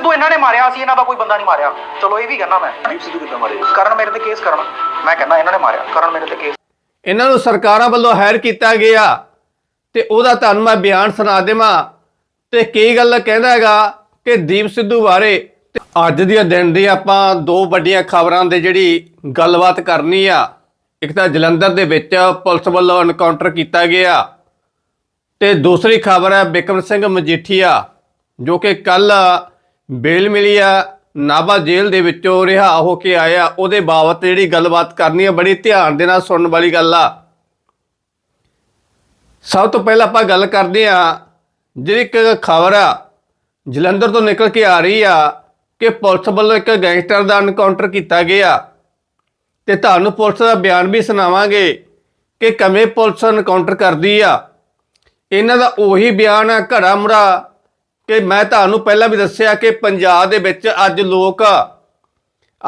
ਸਿੱਧੂ ਇਹਨਾਂ ਨੇ ਮਾਰਿਆ ਸੀ ਇਹਨਾਂ ਦਾ ਕੋਈ ਬੰਦਾ ਨਹੀਂ ਮਾਰਿਆ। ਚਲੋ ਇਹ ਵੀ ਕਹਿੰਦਾ ਮੈਂ। ਦੀਪ ਸਿੱਧੂ ਕਿੱਦਾਂ ਮਾਰੇ? ਕਰਨ ਮੇਰੇ ਤੇ ਕੇਸ ਕਰਨ। ਮੈਂ ਕਹਿੰਦਾ ਇਹਨਾਂ ਨੇ ਮਾਰਿਆ ਕਰਨ ਮੇਰੇ ਤੇ ਕੇਸ ਇਹਨਾਂ ਨੂੰ ਸਰਕਾਰਾਂ ਵੱਲੋਂ ਹਾਇਰ ਕੀਤਾ ਗਿਆ ਤੇ ਉਹਦਾ ਤੁਹਾਨੂੰ ਮੈਂ ਬਿਆਨ ਸੁਣਾ ਦੇਵਾਂ। ਤੇ ਕੀ ਗੱਲ ਕਹਿੰਦਾ ਹੈਗਾ ਕਿ ਦੀਪ ਸਿੱਧੂ ਬਾਰੇ? ਤੇ ਅੱਜ ਦੀਆਂ ਦਿਨ ਦੀ ਆਪਾਂ ਦੋ ਵੱਡੀਆਂ ਖਬਰਾਂ ਦੇ ਜਿਹੜੀ ਗੱਲਬਾਤ ਕਰਨੀ ਆ। ਇੱਕ ਤਾਂ ਜਲੰਧਰ ਦੇ ਵਿੱਚ ਪੁਲਿਸ ਵੱਲੋਂ ਐਨਕਾਊਂਟਰ ਕੀਤਾ ਗਿਆ। ਤੇ ਦੂਸਰੀ ਖਬਰ ਹੈ ਬਿਕਰਮ ਸਿੰਘ ਮਜੀਠੀਆ ਜੋ ਕਿ ਕੱਲ ਬੇਲ ਮਿਲੀ ਆ, ਨਾਭਾ ਜੇਲ੍ਹ ਦੇ ਵਿੱਚੋਂ ਰਿਹਾ ਹੋ ਕੇ ਆਇਆ। ਉਹਦੇ ਬਾਬਤ ਜਿਹੜੀ ਗੱਲਬਾਤ ਕਰਨੀ ਆ, ਬੜੀ ਧਿਆਨ ਦੇ ਨਾਲ ਸੁਣਨ ਵਾਲੀ ਗੱਲ ਆ। ਸਭ ਤੋਂ ਪਹਿਲਾਂ ਆਪਾਂ ਗੱਲ ਕਰਦੇ ਆ ਜਿਹੜੀ ਇੱਕ ਖਬਰ ਆ, ਜਲੰਧਰ ਤੋਂ ਨਿਕਲ ਕੇ ਆ ਰਹੀ ਆ, ਕਿ ਪੁਲਿਸ ਵੱਲੋਂ ਇੱਕ ਗੈਂਗਸਟਰ ਦਾ ਐਨਕਾਊਂਟਰ ਕੀਤਾ ਗਿਆ। ਤੇ ਤੁਹਾਨੂੰ ਪੁਲਿਸ ਦਾ ਬਿਆਨ ਵੀ ਸੁਣਾਵਾਂਗੇ ਕਿ ਕਵੇਂ ਪੁਲਿਸ ਐਨਕਾਊਂਟਰ ਕਰਦੀ ਆ। ਇਹਨਾਂ ਦਾ ਉਹੀ ਬਿਆਨ ਆ, ਘੜਾ ਮੁੜਾ ਕਿ ਮੈਂ ਤੁਹਾਨੂੰ ਪਹਿਲਾਂ ਵੀ ਦੱਸਿਆ ਕਿ ਪੰਜਾਬ ਦੇ ਵਿੱਚ ਅੱਜ ਲੋਕ,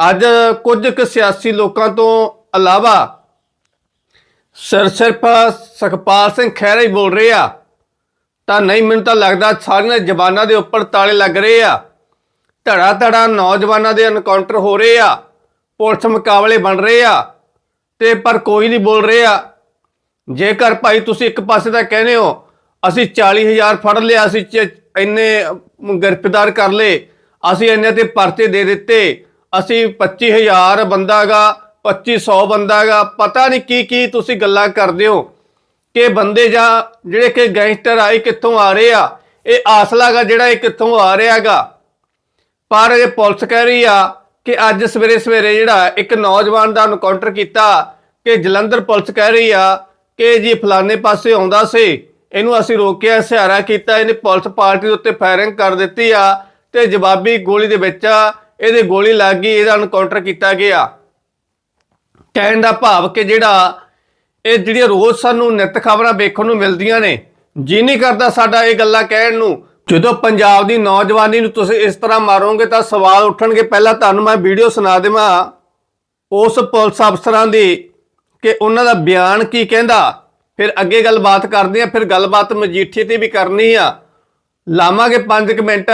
ਅੱਜ ਕੁਝ ਕੁ ਸਿਆਸੀ ਲੋਕਾਂ ਤੋਂ ਇਲਾਵਾ ਸਿਰ ਸਿਰਫ ਸੁਖਪਾਲ ਸਿੰਘ ਖਹਿਰਾ ਹੀ ਬੋਲ ਰਹੇ ਆ। ਤਾਂ ਨਹੀਂ, ਮੈਨੂੰ ਤਾਂ ਲੱਗਦਾ ਸਾਰੀਆਂ ਜ਼ਬਾਨਾਂ ਦੇ ਉੱਪਰ ਤਾਲੇ ਲੱਗ ਰਹੇ ਆ। ਧੜਾ ਧੜਾ ਨੌਜਵਾਨਾਂ ਦੇ ਐਨਕਾਊਂਟਰ ਹੋ ਰਹੇ ਆ। ਪੁਲਿਸ ਮੁਕਾਬਲੇ ਬਣ ਰਹੇ ਆ। ਤੇ ਪਰ ਕੋਈ ਨਹੀਂ ਬੋਲ ਰਿਹਾ। ਜੇਕਰ ਭਾਈ ਤੁਸੀਂ ਇੱਕ ਪਾਸੇ ਤਾਂ ਕਹਿੰਦੇ ਹੋ ਅਸੀਂ 40000 ਫੜ ਲਿਆ, ਅਸੀਂ ਚ- ਇੰਨੇ ਗ੍ਰਿਫਤਾਰ ਕਰ ਲਏ। ਅਸੀਂ ਇੰਨੇ ਤੇ ਪਰਚੇ ਦੇ ਦਿੱਤੇ। ਅਸੀਂ 25000 ਬੰਦਾਗਾ 2500 ਬੰਦਾਗਾ ਪਤਾ ਨਹੀਂ ਕੀ ਕੀ ਤੁਸੀਂ ਗੱਲਾਂ ਕਰਦੇ ਹੋ। ਕਿ ਬੰਦੇ ਜਾਂ ਜਿਹੜੇ ਕਿ ਗੈਂਗਸਟਰ ਆਏ ਕਿੱਥੋਂ ਆ ਰਹੇ ਆ? ਇਹ ਆਸਲਾਗਾ ਜਿਹੜਾ ਇਹ ਕਿੱਥੋਂ ਆ ਰਿਹਾਗਾ ਪਰ ਇਹ ਪੁਲਿਸ ਕਹਿ ਰਹੀ ਆ ਕਿ ਅੱਜ ਸਵੇਰੇ ਸਵੇਰੇ ਜਿਹੜਾ ਇੱਕ ਨੌਜਵਾਨ ਦਾ ਐਨਕਾਊਂਟਰ ਕੀਤਾ ਕਿ ਜਲੰਧਰ ਪੁਲਿਸ ਕਹਿ ਰਹੀ ਆ ਕਿ ਜੀ ਫਲਾਣੇ ਪਾਸੇ ਆਉਂਦਾ ਸੀ। ਇਹਨੂੰ ਅਸੀਂ ਰੋਕਿਆ, ਸਹਾਰਾ ਕੀਤਾ, ਇਹਨੇ ਪੁਲਿਸ ਪਾਰਟੀ ਦੇ ਉੱਤੇ ਫਾਇਰਿੰਗ ਕਰ ਦਿੱਤੀ ਆ ਤੇ ਜਵਾਬੀ ਗੋਲੀ ਦੇ ਵਿੱਚ ਇਹਦੇ ਗੋਲੀ ਲੱਗ ਗਈ, ਇਹਦਾ ਐਨਕਾਊਂਟਰ ਕੀਤਾ ਗਿਆ। ਕਹਿਣ ਦਾ ਭਾਵ ਕਿ ਜਿਹੜਾ ਇਹ ਜਿਹੜੀਆਂ ਰੋਜ਼ ਸਾਨੂੰ ਨਿਤ ਖਬਰਾਂ ਵੇਖਣ ਨੂੰ ਮਿਲਦੀਆਂ ਨੇ, ਜੀ ਨਹੀਂ ਕਰਦਾ ਸਾਡਾ ਇਹ ਗੱਲਾਂ ਕਹਿਣ ਨੂੰ। ਜਦੋਂ ਪੰਜਾਬ ਦੀ ਨੌਜਵਾਨੀ ਨੂੰ ਤੁਸੀਂ ਇਸ ਤਰ੍ਹਾਂ ਮਾਰੋਗੇ ਤਾਂ ਸਵਾਲ ਉੱਠਣਗੇ। ਪਹਿਲਾਂ ਤੁਹਾਨੂੰ ਮੈਂ ਵੀਡੀਓ ਸੁਣਾ ਦੇਵਾਂ। ਉਸ ਪੁਲਿਸ ਅਫਸਰਾਂ ਦੀ ਕਿ ਉਹਨਾਂ ਦਾ ਬਿਆਨ ਕੀ ਕਹਿੰਦਾ? ਫਿਰ ਅੱਗੇ ਗੱਲਬਾਤ ਕਰਦੇ ਆ ਫਿਰ ਗੱਲਬਾਤ ਮਜੀਠੀਏ ਤੇ ਵੀ ਕਰਨੀ ਆ। ਲਾਵਾਂਗੇ 5 ਮਿੰਟ।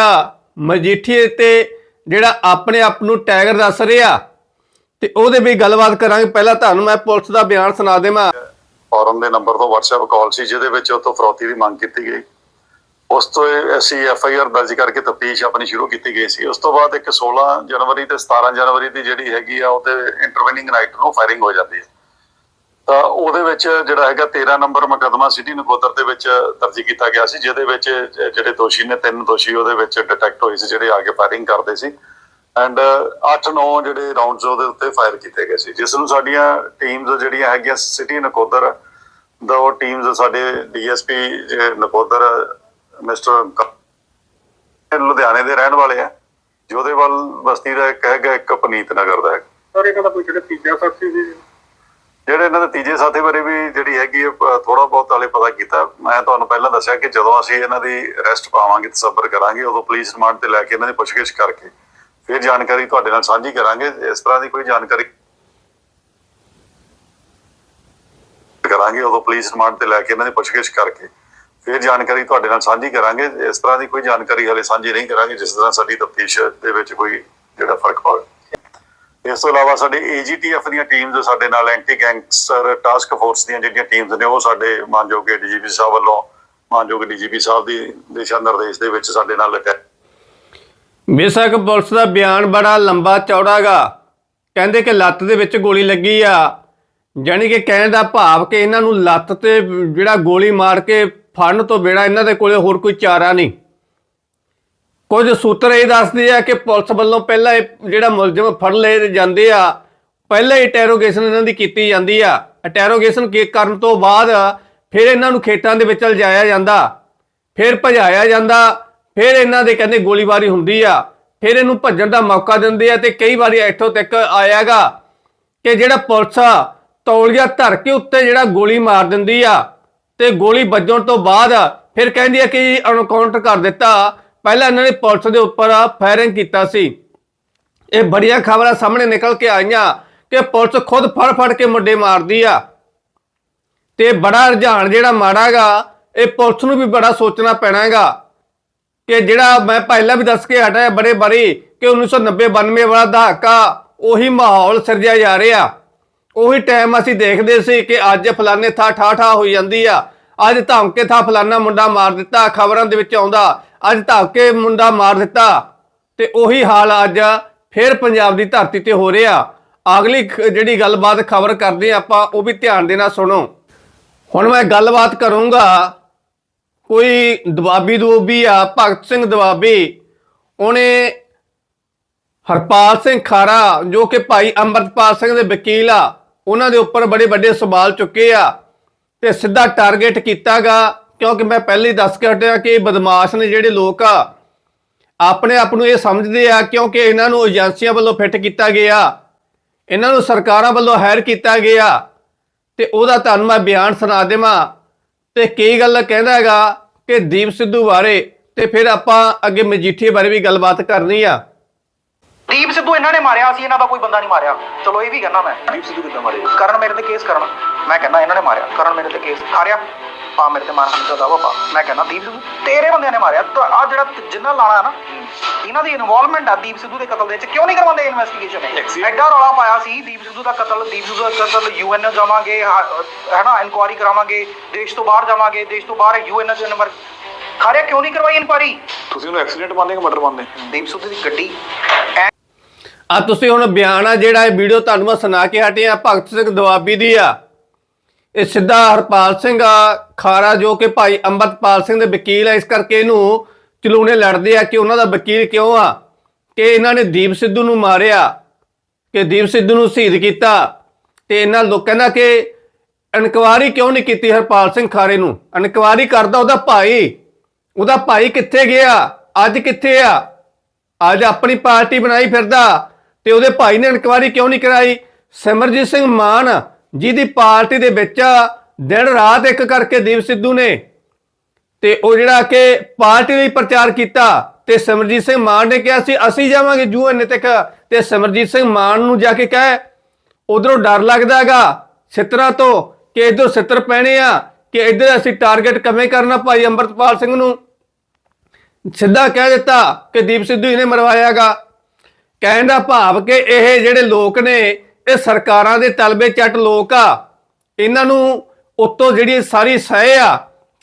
ਮਜੀਠੀਏ ਤੇ ਜਿਹੜਾ ਆਪਣੇ ਆਪ ਨੂੰ ਟਾਈਗਰ ਦੱਸ ਰਿਹਾ, ਤੇ ਉਹਦੇ ਵੀ ਗੱਲਬਾਤ ਕਰਾਂਗੇ। ਪਹਿਲਾਂ ਤੁਹਾਨੂੰ ਮੈਂ ਪੁਲਿਸ ਦਾ ਬਿਆਨ ਸੁਣਾ ਦੇਵਾਂ। ਫੋਰਨ ਦੇ ਨੰਬਰ ਤੋਂ WhatsApp ਕਾਲ ਸੀ, ਜਿਹਦੇ ਵਿੱਚ ਉਹ ਤੋਂ ਫਰੌਤੀ ਦੀ ਮੰਗ ਕੀਤੀ ਗਈ। ਉਸ ਤੋਂ ਅਸੀਂ ਐਫ ਆਈ ਆਰ ਦਰਜ ਕਰਕੇ ਤਫਤੀਸ਼ ਆਪਣੀ ਸ਼ੁਰੂ ਕੀਤੀ ਗਈ ਸੀ। ਉਸ ਤੋਂ ਬਾਅਦ ਇੱਕ 16 ਜਨਵਰੀ ਤੇ 17 ਜਨਵਰੀ ਦੀ ਜਿਹੜੀ ਹੈਗੀ ਆ, ਉਹਦੇ ਇੰਟਰਵੈਨਿੰਗ ਨਾਈਟ ਨੂੰ ਫਾਇਰਿੰਗ ਹੋ ਜਾਂਦੀ ਹੈ। ਤਾਂ ਉਹਦੇ ਵਿੱਚ ਜਿਹੜਾ ਹੈਗਾ 13 ਨੰਬਰ ਮੁਕੱਦਮਾ ਸਿਟੀ ਨਕੋਦਰ ਦੇ ਵਿੱਚ ਦਰਜ ਕੀਤਾ ਗਿਆ ਸੀ, ਜਿਹਦੇ ਵਿੱਚ ਜਿਹੜੇ ਦੋਸ਼ੀ ਨੇ, ਤਿੰਨ ਦੋਸ਼ੀ ਉਹਦੇ ਵਿੱਚ ਡਿਟੈਕਟ ਹੋਏ ਸੀ, ਜਿਹੜੇ ਆ ਕੇ ਫਾਇਰਿੰਗ ਕਰਦੇ ਸੀ ਐਂਡ 8-9 ਜਿਹੜੇ ਰਾਉਂਡਸ ਉਹਦੇ ਉੱਤੇ ਫਾਇਰ ਕੀਤੇ ਗਏ ਸੀ, ਜਿਸ ਨੂੰ ਸਾਡੀਆਂ ਟੀਮਸ ਜਿਹੜੀਆਂ ਹੈਗੀਆਂ ਸਿਟੀ ਨਕੋਦਰ ਦਾ, ਉਹ ਟੀਮਸ ਸਾਡੇ ਡੀਐਸਪੀ ਨਕੋਦਰ, ਮਿਸਟਰ ਲੁਧਿਆਣੇ ਦੇ ਰਹਿਣ ਵਾਲੇ ਆ ਜੋਧੇਵਾਲ ਬਸਤੀ ਦਾ ਇੱਕ ਹੈਗਾ ਇੱਕ ਪਨੀਤ ਨਗਰ ਦਾ ਹੈ ਸਰ, ਇਹਨਾਂ ਦਾ ਕੋਈ ਜਿਹੜਾ ਤੀਜਾ ਸਾਥੀ ਸੀ? ਜਿਹੜੇ ਇਹਨਾਂ ਦੇ ਤੀਜੇ ਸਾਥੀ ਬਾਰੇ ਵੀ ਜਿਹੜੀ ਹੈਗੀ ਥੋੜਾ ਬਹੁਤ ਹਾਲੇ ਪਤਾ ਕੀਤਾ। ਮੈਂ ਤੁਹਾਨੂੰ ਪਹਿਲਾਂ ਦੱਸਿਆ ਕਿ ਜਦੋਂ ਅਸੀਂ ਇਹਨਾਂ ਦੀ ਅਰੈਸਟ ਪਾਵਾਂਗੇ ਤਸੱਬਰ ਕਰਾਂਗੇ, ਉਦੋਂ ਪੁਲਿਸ ਰਿਮਾਂਡ ਤੇ ਲੈ ਕੇ ਇਹਨਾਂ ਦੀ ਪੁੱਛਗਿੱਛ ਕਰਕੇ ਫਿਰ ਜਾਣਕਾਰੀ ਤੁਹਾਡੇ ਨਾਲ ਸਾਂਝੀ ਕਰਾਂਗੇ। ਇਸ ਤਰ੍ਹਾਂ ਦੀ ਕੋਈ ਜਾਣਕਾਰੀ ਕਰਾਂਗੇ, ਉਦੋਂ ਪੁਲਿਸ ਰਿਮਾਂਡ ਤੇ ਲੈ ਕੇ ਇਹਨਾਂ ਦੀ ਪੁੱਛਗਿੱਛ ਕਰਕੇ ਫਿਰ ਜਾਣਕਾਰੀ ਤੁਹਾਡੇ ਨਾਲ ਸਾਂਝੀ ਕਰਾਂਗੇ। ਇਸ ਤਰ੍ਹਾਂ ਦੀ ਕੋਈ ਜਾਣਕਾਰੀ ਹਾਲੇ ਸਾਂਝੀ ਨਹੀਂ ਕਰਾਂਗੇ, ਜਿਸ ਤਰ੍ਹਾਂ ਸਾਡੀ ਤਫਤੀਸ਼ ਦੇ ਵਿੱਚ ਕੋਈ ਜਿਹੜਾ ਫ਼ਰਕ ਪਵੇ। ਇਸ ਤੋਂ ਇਲਾਵਾ ਸਾਡੇ ਏਜੀਟੀਐਫ ਦੀਆਂ ਟੀਮਸ ਸਾਡੇ ਨਾਲ ਐਂਟੀ ਗੈਂਗਸਟਰ ਟਾਸਕ ਫੋਰਸ ਦੀਆਂ ਜਿਹੜੀਆਂ ਟੀਮਸ ਨੇ, ਉਹ ਸਾਡੇ ਮਾਨਯੋਗ ਡੀਜੀਪੀ ਸਾਹਿਬ ਵੱਲੋਂ, ਮਾਨਯੋਗ ਡੀਜੀਪੀ ਸਾਹਿਬ ਦੀ ਦਿਸ਼ਾ ਨਿਰਦੇਸ਼ ਦੇ ਵਿੱਚ ਸਾਡੇ ਨਾਲ ਅਟੈਚ ਬੇਸ਼ੱਕ ਪੁਲਿਸ ਦਾ ਬਿਆਨ ਬੜਾ ਲੰਬਾ ਚੌੜਾਗਾ ਕਹਿੰਦੇ ਕਿ ਲੱਤ ਦੇ ਵਿੱਚ ਗੋਲੀ ਲੱਗੀ ਆ। ਜਾਣੀ ਕਿ ਕਹਿਣ ਦਾ ਭਾਵ ਕਿ ਇਹਨਾਂ ਨੂੰ ਲੱਤ ਤੇ ਜਿਹੜਾ ਗੋਲੀ ਮਾਰ ਕੇ ਫੜਨ ਤੋਂ ਬਿਨਾਂ ਇਹਨਾਂ ਦੇ ਕੋਲੇ ਹੋਰ ਕੋਈ ਚਾਰਾ ਨਹੀਂ। ਕੁਝ ਸੂਤਰ ਇਹ ਦੱਸਦੇ ਆ ਕਿ ਪੁਲਿਸ ਵੱਲੋਂ ਪਹਿਲਾਂ ਇਹ ਜਿਹੜਾ ਮੁਲਜ਼ਮ ਫੜ ਲਏ ਜਾਂਦੇ ਆ, ਪਹਿਲਾਂ ਹੀ ਇੰਟਰੋਗੇਸ਼ਨ ਇਹਨਾਂ ਦੀ ਕੀਤੀ ਜਾਂਦੀ ਆ। ਇੰਟਰੋਗੇਸ਼ਨ ਕਰਨ ਤੋਂ ਬਾਅਦ ਫਿਰ ਇਹਨਾਂ ਨੂੰ ਖੇਤਾਂ ਦੇ ਵਿੱਚ ਲਿਜਾਇਆ ਜਾਂਦਾ, ਫਿਰ ਭਜਾਇਆ ਜਾਂਦਾ, ਫਿਰ ਇਹਨਾਂ ਦੇ ਕਹਿੰਦੇ ਗੋਲੀਬਾਰੀ ਹੁੰਦੀ ਆ, ਫਿਰ ਇਹਨੂੰ ਭੱਜਣ ਦਾ ਮੌਕਾ ਦਿੰਦੇ ਆ ਤੇ ਕਈ ਵਾਰੀ ਇੱਥੋਂ ਤੱਕ ਆਇਆਗਾ ਕਿ ਜਿਹੜਾ ਪੁਲਿਸ ਆ, ਤੌਲੀਆ ਧਰ ਕੇ ਉੱਤੇ ਜਿਹੜਾ ਗੋਲੀ ਮਾਰ ਦਿੰਦੀ ਆ ਤੇ ਗੋਲੀ ਵੱਜਣ ਤੋਂ ਬਾਅਦ ਫਿਰ ਕਹਿੰਦੀ ਆ ਕਿ ਅਨਕਾਊਂਟਰ ਕਰ ਦਿੱਤਾ ਪਹਿਲਾਂ ਇਹਨਾਂ ਨੇ ਪੁਲਿਸ ਦੇ ਉੱਪਰ ਫਾਇਰਿੰਗ ਕੀਤਾ ਸੀ। ਇਹ ਬੜੀਆਂ ਖਬਰਾਂ ਸਾਹਮਣੇ ਨਿਕਲ ਕੇ ਆਈਆਂ ਕਿ ਪੁਲਿਸ ਖੁਦ ਫੜ ਫੜ ਕੇ ਮੁੰਡੇ ਮਾਰਦੀ ਆ। ਤੇ ਬੜਾ ਰੁਝਾਨ ਜਿਹੜਾ ਮਾੜਾਗਾ ਇਹ ਪੁਲਿਸ ਨੂੰ ਵੀ ਬੜਾ ਸੋਚਣਾ ਪੈਣਾਗਾ ਕਿ ਜਿਹੜਾ ਮੈਂ ਪਹਿਲਾਂ ਵੀ ਦੱਸ ਕੇ ਹਟਿਆ ਬੜੇ ਬੜੀ ਕਿ 1990 92 ਵਾਲਾ ਦਹਾਕਾ ਉਹੀ ਮਾਹੌਲ ਸਿਰਜਿਆ ਜਾ ਰਿਹਾ। ਉਹੀ ਟਾਈਮ ਅਸੀਂ ਦੇਖਦੇ ਸੀ ਕਿ ਅੱਜ ਫਲਾਣੇ ਥਾਂ ਠਾ ਠਾ ਹੋਈ ਜਾਂਦੀ ਆ। ਅੱਜ ਧਮਕੇ ਥਾਂ ਫਲਾਣਾ ਮੁੰਡਾ ਮਾਰ ਦਿੱਤਾ, ਖਬਰਾਂ ਦੇ ਵਿੱਚ ਆਉਂਦਾ ਅੱਜ ਧਮਕੇ ਮੁੰਡਾ ਮਾਰ ਦਿੱਤਾ ਤੇ ਉਹੀ ਹਾਲ ਅੱਜ ਫਿਰ ਪੰਜਾਬ ਦੀ ਧਰਤੀ ਤੇ ਹੋ ਰਿਹਾ। ਅਗਲੀ ਜਿਹੜੀ ਗੱਲਬਾਤ ਖਬਰ ਕਰਦੇ ਹਾਂ ਆਪਾਂ, ਉਹ ਵੀ ਧਿਆਨ ਦੇ ਨਾਲ ਸੁਣੋ। ਹੁਣ ਮੈਂ ਗੱਲਬਾਤ ਕਰੂੰਗਾ ਕੋਈ ਦਵਾਬੀ ਦਵੋਬੀ ਆ, ਭਗਤ ਸਿੰਘ ਦਵਾਬੀ ਉਹਨੇ ਹਰਪਾਲ ਸਿੰਘ ਖਾਰਾ, ਜੋ ਕਿ ਭਾਈ ਅੰਮ੍ਰਿਤਪਾਲ ਸਿੰਘ ਦੇ ਵਕੀਲ ਆ, ਉਹਨਾਂ ਦੇ ਉੱਪਰ ਬੜੇ ਵੱਡੇ ਸਵਾਲ ਚੁੱਕੇ ਆ ਤੇ ਸਿੱਧਾ ਟਾਰਗੇਟ ਕੀਤਾਗਾ। ਕਿਉਂਕਿ ਮੈਂ ਪਹਿਲੇ ਹੀ ਦੱਸ ਕੇ ਹਟਿਆ ਕਿ ਬਦਮਾਸ਼ ਨੇ ਜਿਹੜੇ ਲੋਕ ਆ ਆਪਣੇ ਆਪ ਨੂੰ ਇਹ ਸਮਝਦੇ ਆ ਕਿਉਂਕਿ ਇਹਨਾਂ ਨੂੰ ਏਜੰਸੀਆਂ ਵੱਲੋਂ ਫਿੱਟ ਕੀਤਾ ਗਿਆ ਇਹਨਾਂ ਨੂੰ ਸਰਕਾਰਾਂ ਵੱਲੋਂ ਹਾਇਰ ਕੀਤਾ ਗਿਆ ਤੇ ਉਹਦਾ ਤੁਹਾਨੂੰ ਮੈਂ ਬਿਆਨ ਸੁਣਾ ਦੇਵਾਂ। ਤੇ ਕੀ ਗੱਲ ਕਹਿੰਦਾ ਹੈਗਾ ਕਿ ਦੀਪ ਸਿੱਧੂ ਬਾਰੇ ਤੇ ਫਿਰ ਆਪਾਂ ਅੱਗੇ ਮਜੀਠੀਏ ਬਾਰੇ ਵੀ ਗੱਲਬਾਤ ਕਰਨੀ ਆ। ਦੀਪ ਸਿੱਧੂ ਇਹਨਾਂ ਨੇ ਮਾਰਿਆ ਸੀ ਇਹਨਾਂ ਦਾ ਕੋਈ ਬੰਦਾ ਨਹੀਂ ਮਾਰਿਆ। ਚਲੋ ਇਹ ਵੀ ਕਹਿੰਦਾ ਮੈਂ। ਦੀਪ ਸਿੱਧੂ ਕਿੱਦਾਂ ਮਾਰੇ ਕਰਨ ਮੇਰੇ ਤੇ ਕੇਸ ਕਰਨ। ਮੈਂ ਕਹਿੰਦਾ ਇਹਨਾਂ ਨੇ ਮਾਰਿਆ। ਕਰਨ ਮੇਰੇ ਤੇ ਕੇਸ। ਖਾਰਿਆ ਪਾ ਮੇਰੇ ਤੇ ਮਾਰਨ ਦਾ ਦਾਵਾ ਪਾ। ਮੈਂ ਕਹਿੰਦਾ ਦੀਪ ਸਿੱਧੂ ਤੇਰੇ ਬੰਦਿਆਂ ਨੇ ਮਾਰਿਆ। ਆ ਜਿਹੜਾ ਜਿੰਨਾ ਲਾਣਾ ਨਾ ਇਹਨਾਂ ਦੀ ਇਨਵੋਲਵਮੈਂਟ ਆ ਦੀਪ ਸਿੱਧੂ ਦੇ ਕਤਲ ਦੇ ਵਿੱਚ। ਕਿਉਂ ਨਹੀਂ ਕਰਵਾਉਂਦੇ ਇਨਵੈਸਟੀਗੇਸ਼ਨ ਐਡਾ ਰੌਲਾ ਪਾਇਆ ਸੀ ਦੀਪ ਸਿੱਧੂ ਦਾ ਕਤਲ। ਦੀਪ ਸਿੱਧੂ ਦਾ ਕਤਲ ਯੂਐਨ ਜਾਵਾਂਗੇ ਹਾ- ਹੈਨਾ ਇਨਕੁਆਰੀ ਕਰਾਵਾਂਗੇ ਦੇਸ਼ ਤੋਂ ਬਾਹਰ ਜਾਵਾਂਗੇ ਦੇਸ਼ ਤੋਂ ਬਾਹਰ ਯੂਐਨ ਦੇ ਨੰਬਰ ਖਾਰਿਆ ਕਿਉਂ ਨਹੀਂ ਕਰਵਾਈ ਇਨਕੁਆਰੀ ਤੁਸੀਂ ਉਹਨੂੰ ਐਕਸੀਡੈਂਟ ਮੰਨਦੇ ਕਿ ਮਰਡਰ ਮੰਨਦੇ ਦੀਪ ਸਿੱਧੂ ਦੀ ਗੱਡੀ। ਆ ਤੁਸੀਂ ਹੁਣ ਬਿਆਨ ਆ ਜਿਹੜਾ ਇਹ ਵੀਡੀਓ ਤੁਹਾਨੂੰ ਮੈਂ ਸੁਣਾ ਕੇ ਹਟਿਆ ਭਗਤ ਸਿੰਘ ਦਵਾਬੀ ਦੀ ਆ। ਇਹ ਸਿੱਧਾ ਹਰਪਾਲ ਸਿੰਘ ਆ, ਖਾਰਾ ਜੋ ਕਿ ਭਾਈ ਅੰਮ੍ਰਿਤਪਾਲ ਸਿੰਘ ਦੇ ਵਕੀਲ ਆ, ਇਸ ਕਰਕੇ ਇਹਨੂੰ ਚਲੂਣੇ ਲੜਦੇ ਆ ਕਿ ਉਹਨਾਂ ਦਾ ਵਕੀਲ ਕਿਉਂ ਆ? ਕਿ ਇਹਨਾਂ ਨੇ ਦੀਪ ਸਿੱਧੂ ਨੂੰ ਮਾਰਿਆ, ਕਿ ਦੀਪ ਸਿੱਧੂ ਨੂੰ ਸ਼ਹੀਦ ਕੀਤਾ, ਤੇ ਇਹਨਾਂ ਲੋਕ ਕਹਿੰਦਾ ਕਿ ਇਨਕੁਆਰੀ ਕਿਉਂ ਨਹੀਂ ਕੀਤੀ ਹਰਪਾਲ ਸਿੰਘ ਖਾਰੇ ਨੂੰ? ਇਨਕੁਆਰੀ ਕਰਦਾ ਉਹਦਾ ਭਾਈ। ਉਹਦਾ ਭਾਈ ਕਿੱਥੇ ਗਿਆ? ਅੱਜ ਕਿੱਥੇ ਆ? ਅੱਜ ਆਪਣੀ ਪਾਰਟੀ ਬਣਾਈ ਫਿਰਦਾ, ਤੇ ਉਹਦੇ ਭਾਈ ਨੇ ਇਨਕੁਆਰੀ ਕਿਉਂ ਨਹੀਂ ਕਰਾਈ? ਸਿਮਰਜੀਤ ਸਿੰਘ ਮਾਨ ਜਿਹਦੀ ਪਾਰਟੀ ਦੇ ਵਿੱਚ ਦਿਨ ਰਾਤ ਇੱਕ ਕਰਕੇ ਦੀਪ ਸਿੱਧੂ ਨੇ ਤੇ ਉਹ ਜਿਹੜਾ ਕਿ ਪਾਰਟੀ ਲਈ ਪ੍ਰਚਾਰ ਕੀਤਾ ਤੇ ਸਿਮਰਜੀਤ ਸਿੰਘ ਮਾਨ ਨੇ ਕਿਹਾ ਸੀ, ਅਸੀਂ ਜਾਵਾਂਗੇ ਜੂ ਯੂਐਨ ਤੱਕ। ਤੇ ਸਿਮਰਜੀਤ ਸਿੰਘ ਮਾਨ ਨੂੰ ਜਾ ਕੇ ਕਹੇ, ਉਧਰੋਂ ਡਰ ਲੱਗਦਾ ਹੈਗਾ ਸਿੱਤਰਾਂ ਤੋਂ ਕਿ ਇਧਰ ਸਿੱਤਰ ਪੈਣੇ ਆ, ਕਿ ਇਧਰ ਅਸੀਂ ਟਾਰਗੇਟ ਕਿਵੇਂ ਕਰਨਾ ਭਾਈ ਅੰਮ੍ਰਿਤਪਾਲ ਸਿੰਘ ਨੂੰ? ਸਿੱਧਾ ਕਹਿ ਦਿੱਤਾ ਕਿ ਦੀਪ ਸਿੱਧੂ ਇਹਨੇ ਮਰਵਾਇਆਗਾ ਕਹਿਣ ਦਾ ਭਾਵ ਕਿ ਇਹ ਜਿਹੜੇ ਲੋਕ ਨੇ ਇਹ ਸਰਕਾਰਾਂ ਦੇ ਤਲਬੇ ਚੱਟ ਲੋਕ ਆ। ਇਹਨਾਂ ਨੂੰ ਉੱਤੋਂ ਜਿਹੜੀ ਸਾਰੀ ਸਹਿ ਆ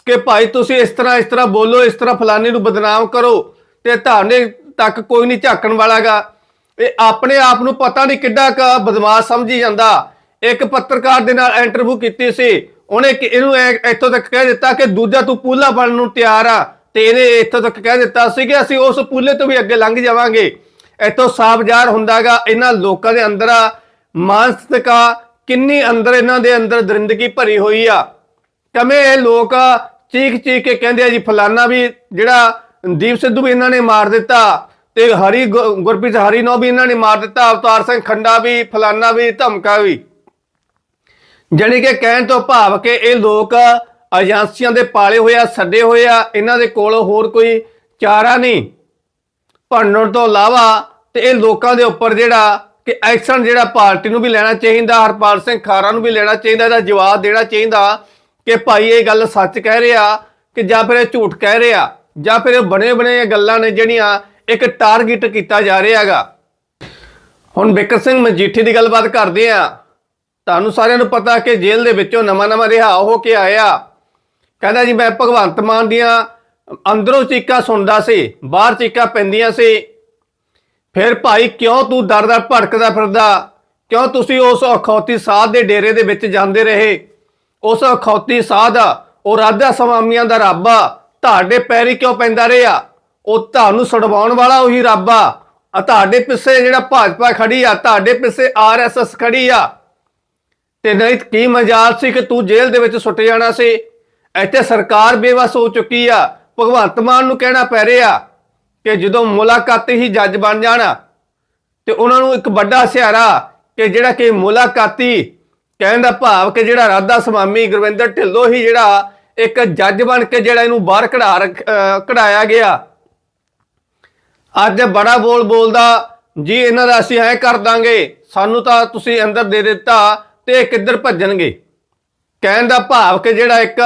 ਕਿ ਭਾਈ ਤੁਸੀਂ ਇਸ ਤਰ੍ਹਾਂ ਇਸ ਤਰ੍ਹਾਂ ਬੋਲੋ, ਇਸ ਤਰ੍ਹਾਂ ਫਲਾਣੇ ਨੂੰ ਬਦਨਾਮ ਕਰੋ ਤੇ ਤੁਹਾਡੇ ਤੱਕ ਕੋਈ ਨਹੀਂ ਝਾਕਣ ਵਾਲਾਗਾ। ਇਹ ਆਪਣੇ ਆਪ ਨੂੰ ਪਤਾ ਨਹੀਂ ਕਿੱਡਾ ਕ ਬਦਮਾਸ਼ ਸਮਝੀ ਜਾਂਦਾ। ਇੱਕ ਪੱਤਰਕਾਰ ਦੇ ਨਾਲ ਇੰਟਰਵਿਊ ਕੀਤੀ ਸੀ। ਉਹਨੇ ਇਹਨੂੰ ਇਹ- ਇੱਥੋਂ ਤੱਕ ਕਹਿ ਦਿੱਤਾ ਕਿ ਦੂਜਾ ਤੂੰ ਪੂਲਾ ਬਣਨ ਨੂੰ ਤਿਆਰ ਆ ਤੇ ਇਹਨੇ ਇੱਥੋਂ ਤੱਕ ਕਹਿ ਦਿੱਤਾ ਸੀ ਕਿ ਅਸੀਂ ਉਸ ਪੂਲੇ ਤੋਂ ਵੀ ਅੱਗੇ ਲੰਘ ਜਾਵਾਂਗੇ। ਇੱਥੋਂ ਸਾਫ਼ ਜ਼ਾਹਰ ਹੁੰਦਾਗਾ, ਇਹਨਾਂ ਲੋਕਾਂ ਦੇ ਅੰਦਰ ਆ। ਮਾਨਸਿਕਤਾ ਕਿੰਨੀ ਅੰਦਰ ਇਹਨਾਂ ਦੇ ਅੰਦਰ ਦਰਿੰਦਗੀ ਭਰੀ ਹੋਈ ਆ। ਕਮੇ ਇਹ ਲੋਕ ਚੀਖ ਚੀਖ ਕੇ ਕਹਿੰਦੇ ਆ ਜੀ, ਫਲਾਨਾ ਵੀ ਜਿਹੜਾ ਦੀਪ ਸਿੱਧੂ ਵੀ ਇਹਨਾਂ ਨੇ ਮਾਰ ਦਿੱਤਾ ਤੇ ਹਰੀ ਗੁ- ਗੁਰਪ੍ਰੀਤ ਹਰੀ ਨੂੰ ਵੀ ਇਹਨਾਂ ਨੇ ਮਾਰ ਦਿੱਤਾ, ਅਵਤਾਰ ਸਿੰਘ ਖੰਡਾ ਵੀ, ਫਲਾਨਾ ਵੀ, ਧਮਕਾ ਵੀ। ਜਾਣੀ ਕਿ ਕਹਿਣ ਤੋਂ ਭਾਵ ਕਿ ਇਹ ਲੋਕ ਏਜੰਸੀਆਂ ਦੇ ਪਾਲੇ ਹੋਏ ਆ, ਸੱਦੇ ਹੋਏ ਆ, ਇਹਨਾਂ ਦੇ ਕੋਲ ਹੋਰ ਕੋਈ ਚਾਰਾ ਨਹੀਂ। ਭੰਡਣ ਤੋਂ ਇਲਾਵਾ ਤੇ ਇਹ ਲੋਕਾਂ ਦੇ ਉੱਪਰ ਜਿਹੜਾ ਕਿ ਐਕਸ਼ਨ ਜਿਹੜਾ ਪਾਰਟੀ ਨੂੰ ਵੀ ਲੈਣਾ ਚਾਹੀਦਾ, ਹਰਪਾਲ ਸਿੰਘ ਖਾਰਾ ਨੂੰ ਵੀ ਲੈਣਾ ਚਾਹੀਦਾ, ਇਹਦਾ ਜਵਾਬ ਦੇਣਾ ਚਾਹੀਦਾ ਕਿ ਭਾਈ ਇਹ ਗੱਲ ਸੱਚ ਕਹਿ ਰਿਹਾ ਕਿ ਜਾਂ ਫਿਰ ਇਹ ਝੂਠ ਕਹਿ ਰਿਹਾ, ਜਾਂ ਫਿਰ ਇਹ ਬਣੇ ਬਣੇ ਗੱਲਾਂ ਨੇ ਜਿਹੜੀਆਂ ਇੱਕ ਟਾਰਗੇਟ ਕੀਤਾ ਜਾ ਰਿਹਾ ਹੈਗਾ। ਹੁਣ ਬਿਕਰ ਸਿੰਘ ਮਜੀਠੀ ਦੀ ਗੱਲਬਾਤ ਕਰਦੇ ਆ ਤੁਹਾਨੂੰ ਸਾਰਿਆਂ ਨੂੰ ਪਤਾ ਕਿ ਜੇਲ੍ਹ ਦੇ ਵਿੱਚੋਂ ਨਵਾਂ ਨਵਾਂ ਰਿਹਾ ਹੋ ਕੇ ਆਇਆ। ਕਹਿੰਦਾ ਜੀ, ਮੈਂ ਭਗਵੰਤ ਮਾਨ ਦੀਆਂ ਅੰਦਰੋਂ ਚੀਕਾਂ ਸੁਣਦਾ ਸੀ, ਬਾਹਰ ਚੀਕਾਂ ਪੈਂਦੀਆਂ ਸੀ। ਫਿਰ ਭਾਈ ਕਿਉਂ ਤੂੰ ਦਰ-ਦਰ ਭਟਕਦਾ ਫਿਰਦਾ? ਕਿਉਂ ਤੁਸੀਂ ਉਸ ਅਖੌਤੀ ਸਾਧ ਦੇ ਡੇਰੇ ਦੇ ਵਿੱਚ ਜਾਂਦੇ ਰਹੇ? ਉਸ ਅਖੌਤੀ ਸਾਧ ਉਹ ਰਾਧਾ ਸਵਾਮੀਆਂ ਦਾ ਰੱਬ ਆ, ਤੁਹਾਡੇ ਪੈਰੀ ਕਿਉਂ ਪੈਂਦਾ ਰਿਹਾ? ਉਹ ਤੁਹਾਨੂੰ ਛਡਵਾਉਣ ਵਾਲਾ ਉਹੀ ਰੱਬ ਆ। ਆ ਤੁਹਾਡੇ ਪਿੱਛੇ ਜਿਹੜਾ ਭਾਜਪਾ ਖੜੀ ਆ, ਤੁਹਾਡੇ ਪਿੱਛੇ ਆਰਐਸਐਸ ਖੜੀ ਆ। ਤੇ ਨਹੀਂ ਕੀ ਮਜਾਲ ਸੀ ਕਿ ਤੂੰ ਜੇਲ੍ਹ ਦੇ ਵਿੱਚ ਸੁੱਟ ਜਾਣਾ ਸੀ? ਇੱਥੇ ਸਰਕਾਰ ਬੇਵਸ ਹੋ ਚੁੱਕੀ ਆ, ਭਗਵੰਤ ਮਾਨ ਨੂੰ ਕਹਿਣਾ ਪੈ ਰਿਹਾ। ਕਿ ਜਦੋਂ ਮੁਲਾਕਾਤੀ ਹੀ ਜੱਜ ਬਣ ਜਾਣਾ ਤੇ ਉਹਨਾਂ ਨੂੰ ਇੱਕ ਵੱਡਾ ਹਥਿਆਰਾ ਕਿ ਜਿਹੜਾ ਕਿ ਮੁਲਾਕਾਤੀ ਕਹਿਣ ਦਾ ਭਾਵ ਕਿ ਜਿਹੜਾ ਰਾਧਾ ਸਵਾਮੀ ਗੁਰਵਿੰਦਰ ਢਿੱਲੋਂ ਹੀ ਜਿਹੜਾ ਇੱਕ ਜੱਜ ਬਣ ਕੇ ਜਿਹੜਾ ਇਹਨੂੰ ਬਾਹਰ ਕਢਾ ਰੱਖ- ਕਢਾਇਆ ਗਿਆ। ਅੱਜ ਬੜਾ ਬੋਲ ਬੋਲਦਾ, ਜੀ, ਇਹਨਾਂ ਦਾ ਅਸੀਂ ਐ ਕਰ ਦਾਂਗੇ, ਸਾਨੂੰ ਤਾਂ ਤੁਸੀਂ ਅੰਦਰ ਦੇ ਦਿੱਤਾ ਤੇ ਇਹ ਕਿੱਧਰ ਭੱਜਣਗੇ? ਕਹਿਣ ਦਾ ਭਾਵ ਕਿ ਜਿਹੜਾ ਇੱਕ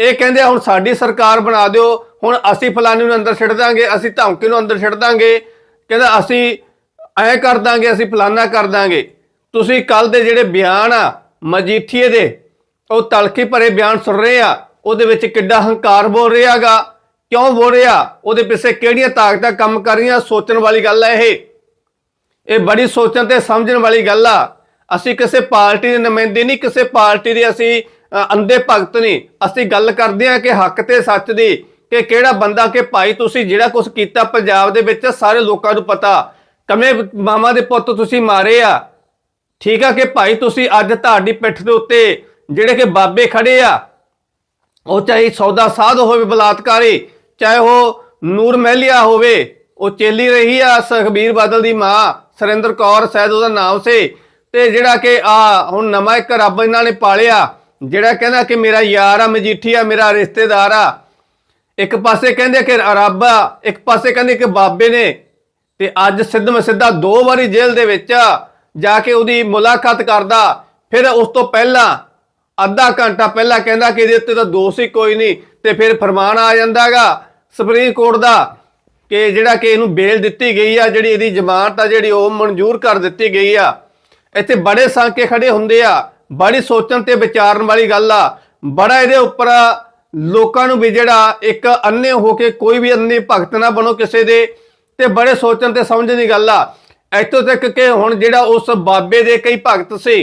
ਇਹ ਕਹਿੰਦੇ ਹੁਣ ਸਾਡੀ ਸਰਕਾਰ ਬਣਾ ਦਿਓ, ਹੁਣ ਅਸੀਂ ਫਲਾਣੇ ਨੂੰ ਅੰਦਰ ਛੱਡ ਦਾਂਗੇ, ਅਸੀਂ ਧਮਕੀ ਨੂੰ ਅੰਦਰ ਛੱਡ ਦਾਂਗੇ। ਕਹਿੰਦਾ, ਅਸੀਂ ਐ ਕਰ ਦਾਂਗੇ, ਅਸੀਂ ਫਲਾਨਾ ਕਰ ਦਾਂਗੇ। ਤੁਸੀਂ ਕੱਲ ਦੇ ਜਿਹੜੇ ਬਿਆਨ ਆ, ਮਜੀਠੀਏ ਦੇ, ਉਹ ਤਲਖੀ ਭਰੇ ਬਿਆਨ ਸੁਣ ਰਹੇ ਆ, ਉਹਦੇ ਵਿੱਚ ਕਿੱਡਾ ਹੰਕਾਰ ਬੋਲ ਰਿਹਾਗਾ ਕਿਉਂ ਬੋਲ ਰਿਹਾ? ਉਹਦੇ ਪਿੱਛੇ ਕਿਹੜੀਆਂ ਤਾਕਤਾਂ ਕੰਮ ਕਰ ਰਹੀਆਂ? ਸੋਚਣ ਵਾਲੀ ਗੱਲ ਹੈ ਇਹ। ਇਹ ਬੜੀ ਸੋਚਣ ਤੇ ਸਮਝਣ ਵਾਲੀ ਗੱਲ ਆ। ਅਸੀਂ ਕਿਸੇ ਪਾਰਟੀ ਦੇ ਨੁਮਾਇੰਦੇ ਨਹੀਂ, ਕਿਸੇ ਪਾਰਟੀ ਦੇ ਅਸੀਂ ਅ, ਅੰਧੇ ਭਗਤ ਨੇ। ਅਸੀਂ ਗੱਲ ਕਰਦੇ ਹਾਂ ਕਿ ਹੱਕ ਤੇ ਸੱਚ ਦੀ ਕਿ ਕਿਹੜਾ ਬੰਦਾ ਕਿ ਭਾਈ ਤੁਸੀਂ ਜਿਹੜਾ ਕੁਝ ਕੀਤਾ ਪੰਜਾਬ ਦੇ ਵਿੱਚ ਸਾਰੇ ਲੋਕਾਂ ਨੂੰ ਪਤਾ। ਕਮੇ ਮਾਮਾ ਦੇ ਪੁੱਤ ਤੁਸੀਂ ਮਾਰੇ ਆ। ਠੀਕ ਆ ਕਿ ਭਾਈ ਤੁਸੀਂ ਅੱਜ ਤੁਹਾਡੀ ਪਿੱਠ ਦੇ ਉੱਤੇ ਜਿਹੜੇ ਕਿ ਬਾਬੇ ਖੜੇ ਆ ਉਹ ਚਾਹੇ ਸੌਦਾ ਸਾਧ ਹੋਵੇ ਬਲਾਤਕਾਰੀ ਚਾਹੇ ਉਹ ਨੂਰ ਮਹਿਲੀਆ ਹੋਵੇ ਉਹ ਚੇਲੀ ਰਹੀ ਆ ਸੁਖਬੀਰ ਬਾਦਲ ਦੀ ਮਾਂ ਸੁਰਿੰਦਰ ਕੌਰ ਸ਼ਾਇਦ ਉਹਦਾ ਨਾਮ ਸੀ। ਤੇ ਜਿਹੜਾ ਕਿ ਆ ਹੁਣ ਨਵਾਂ ਇੱਕ ਰੱਬ ਇਹਨਾਂ ਨੇ ਪਾਲਿਆ ਜਿਹੜਾ ਕਹਿੰਦਾ ਕਿ ਮੇਰਾ ਯਾਰ ਆ ਮਜੀਠੀਆ ਮੇਰਾ ਰਿਸ਼ਤੇਦਾਰ ਆ, ਇੱਕ ਪਾਸੇ ਕਹਿੰਦੇ ਕਿ ਰੱਬ ਆ, ਇੱਕ ਪਾਸੇ ਕਹਿੰਦੇ ਕਿ ਬਾਬੇ ਨੇ, ਤੇ ਅੱਜ ਸਿੱਧਮ ਸਿੱਧਾ ਦੋ ਵਾਰੀ ਜੇਲ੍ਹ ਦੇ ਵਿੱਚ ਜਾ ਕੇ ਉਹਦੀ ਮੁਲਾਕਾਤ ਕਰਦਾ, ਫਿਰ ਉਸ ਤੋਂ ਪਹਿਲਾਂ, ਅੱਧਾ ਘੰਟਾ ਪਹਿਲਾਂ ਕਹਿੰਦਾ ਕਿ ਇਹਦੇ ਉੱਤੇ ਤਾਂ ਦੋਸ਼ ਹੀ ਕੋਈ ਨਹੀਂ, ਤੇ ਫਿਰ ਫਰਮਾਨ ਆ ਜਾਂਦਾਗਾ ਸੁਪਰੀਮ ਕੋਰਟ ਦਾ, ਕਿ ਜਿਹੜਾ ਕਿ ਇਹਨੂੰ ਬੇਲ ਦਿੱਤੀ ਗਈ ਆ, ਜਿਹੜੀ ਇਹਦੀ ਜ਼ਮਾਨਤ ਆ, ਜਿਹੜੀ ਉਹ ਮਨਜ਼ੂਰ ਕਰ ਦਿੱਤੀ ਗਈ ਆ, ਇੱਥੇ ਬੜੇ ਸਾਂਕੇ ਖੜੇ ਹੁੰਦੇ ਆ ਬੜੀ ਸੋਚਣ ਤੇ ਵਿਚਾਰਨ ਵਾਲੀ ਗੱਲ ਆ। ਬੜਾ ਇਹਦੇ ਉੱਪਰ ਲੋਕਾਂ ਨੂੰ ਵੀ ਜਿਹੜਾ ਇੱਕ ਅੰਨੇ ਹੋ ਕੇ ਕੋਈ ਵੀ ਅੰਨੇ ਭਗਤ ਨਾ ਬਣੋ ਕਿਸੇ ਦੇ, ਤੇ ਬੜੇ ਸੋਚਣ ਤੇ ਸਮਝਣ ਦੀ ਗੱਲ ਆ। ਇੱਥੋਂ ਤੱਕ ਕਿ ਹੁਣ ਜਿਹੜਾ ਉਸ ਬਾਬੇ ਦੇ ਕਈ ਭਗਤ ਸੀ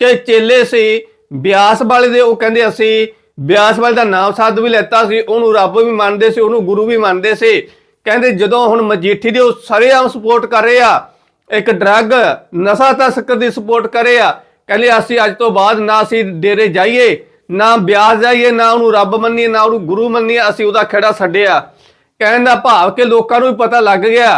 ਕਿ ਚੇਲੇ ਸੀ ਬਿਆਸ ਵਾਲੇ ਦੇ ਉਹ ਕਹਿੰਦੇ ਅਸੀਂ ਬਿਆਸ ਵਾਲੇ ਦਾ ਨਾਮ ਸਾਧ ਵੀ ਲੈਤਾ ਸੀ, ਉਹਨੂੰ ਰੱਬ ਵੀ ਮੰਨਦੇ ਸੀ, ਉਹਨੂੰ ਗੁਰੂ ਵੀ ਮੰਨਦੇ ਸੀ। ਕਹਿੰਦੇ ਜਦੋਂ ਹੁਣ ਮਜੀਠੀ ਦੇ ਉਹ ਸਾਰੇ ਆਮ ਸਪੋਰਟ ਕਰ ਰਹੇ ਆ, ਇੱਕ ਡਰੱਗ ਨਸ਼ਾ ਤਸਕਰ ਦੀ ਸਪੋਰਟ ਕਰ ਰਹੇ ਆ ਕਹਿੰਦੇ ਅਸੀਂ ਅੱਜ ਤੋਂ ਬਾਅਦ ਨਾ ਅਸੀਂ ਡੇਰੇ ਜਾਈਏ, ਨਾ ਬਿਆਸ ਜਾਈਏ, ਨਾ ਉਹਨੂੰ ਰੱਬ ਮੰਨੀਏ, ਨਾ ਉਹਨੂੰ ਗੁਰੂ ਮੰਨੀਏ, ਅਸੀਂ ਉਹਦਾ ਖੇੜਾ ਛੱਡਿਆ। ਕਹਿਣ ਦਾ ਭਾਵ ਕਿ ਲੋਕਾਂ ਨੂੰ ਵੀ ਪਤਾ ਲੱਗ ਗਿਆ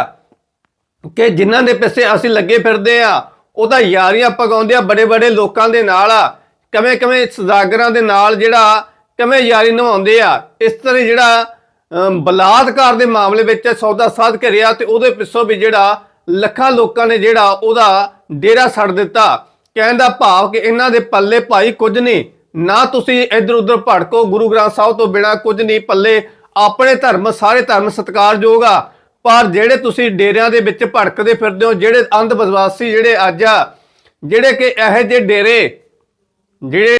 ਕਿ ਜਿਨ੍ਹਾਂ ਦੇ ਪਿੱਛੇ ਅਸੀਂ ਲੱਗੇ ਫਿਰਦੇ ਆ ਉਹਦਾ ਯਾਰੀਆਂ ਪਗਾਉਂਦੇ ਆ ਬੜੇ ਬੜੇ ਲੋਕਾਂ ਦੇ ਨਾਲ ਆ, ਕਿਵੇਂ ਕਵੇਂ ਸਦਾਗਰਾਂ ਦੇ ਨਾਲ ਜਿਹੜਾ ਕਿਵੇਂ ਯਾਰੀ ਨਿਭਾਉਂਦੇ ਆ, ਇਸ ਤਰ੍ਹਾਂ ਹੀ ਜਿਹੜਾ ਬਲਾਤਕਾਰ ਦੇ ਮਾਮਲੇ ਵਿੱਚ ਸੌਦਾ ਸਾਧ ਘਿਰਿਆ ਤੇ ਉਹਦੇ ਪਿੱਛੋਂ ਵੀ ਜਿਹੜਾ ਲੱਖਾਂ ਲੋਕਾਂ ਨੇ ਜਿਹੜਾ ਉਹਦਾ ਡੇਰਾ ਛੱਡ ਦਿੱਤਾ। ਕਹਿਣ ਦਾ ਭਾਵ ਕਿ ਇਹਨਾਂ ਦੇ ਪੱਲੇ ਭਾਈ ਕੁਝ ਨਹੀਂ। ਨਾ ਤੁਸੀਂ ਇੱਧਰ ਉੱਧਰ ਭੜਕੋ, ਗੁਰੂ ਗ੍ਰੰਥ ਸਾਹਿਬ ਤੋਂ ਬਿਨਾ ਕੁਝ ਨਹੀਂ। ਪੱਲੇ ਆਪਣੇ ਧਰਮ, ਸਾਰੇ ਧਰਮ ਸਤਿਕਾਰਯੋਗ ਆ। ਪਰ ਜਿਹੜੇ ਤੁਸੀਂ ਡੇਰਿਆਂ ਦੇ ਵਿੱਚ ਭੜਕਦੇ ਫਿਰਦੇ ਹੋ, ਜਿਹੜੇ ਅੰਧ ਵਿਸ਼ਵਾਸੀ ਜਿਹੜੇ ਅੱਜ ਆ, ਜਿਹੜੇ ਕਿ ਇਹੋ ਜਿਹੇ ਡੇਰੇ, ਜਿਹੜੇ